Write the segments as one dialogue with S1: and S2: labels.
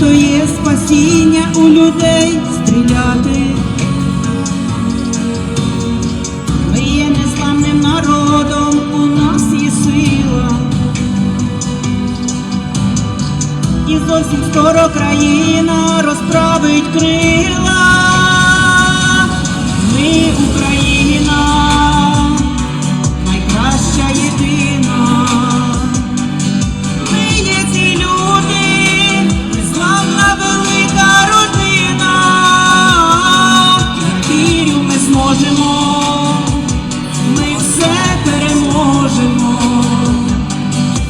S1: То є спасіння у людей стріляти? Ми є незламним народом, у нас є сила. І зовсім скоро країна розправить крила. Ми зможемо, ми все переможемо.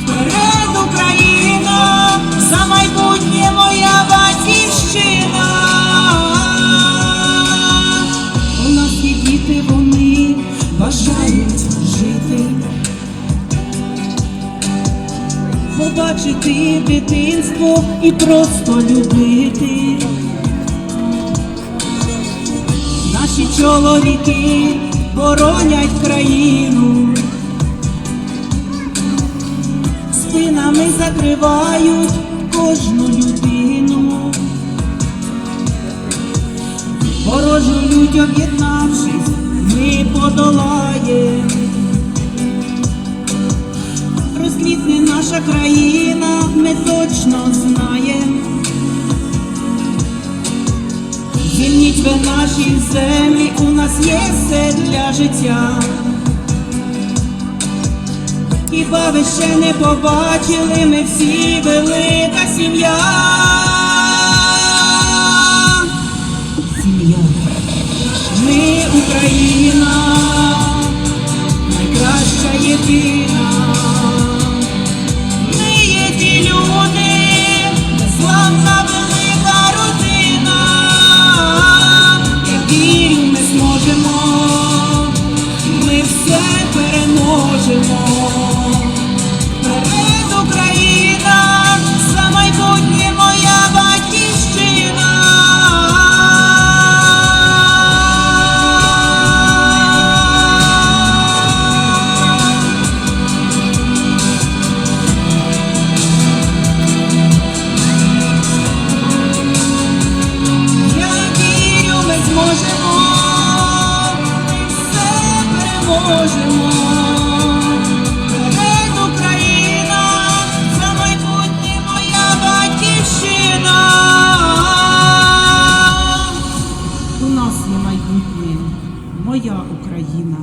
S1: Вперед, Україна, за майбутнє моя батьківщина. У нас є діти, вони бажають жити. Побачити дитинство і просто любити. Чоловіки боронять країну. спинами закривають кожну людину. Ворожу лють об'єднавшись, ми подолаєм. Розквітне наша країна, ми точно знаєм. Звільніть ви наші землі, нас є все для життя. Хіба ви ще не побачили, ми всі велика сім'я. Сім'я. Ми Україна, переможемо. переможемо. Україна, за майбутнє моя батьківщина. У нас є майбутнє, моя Україна.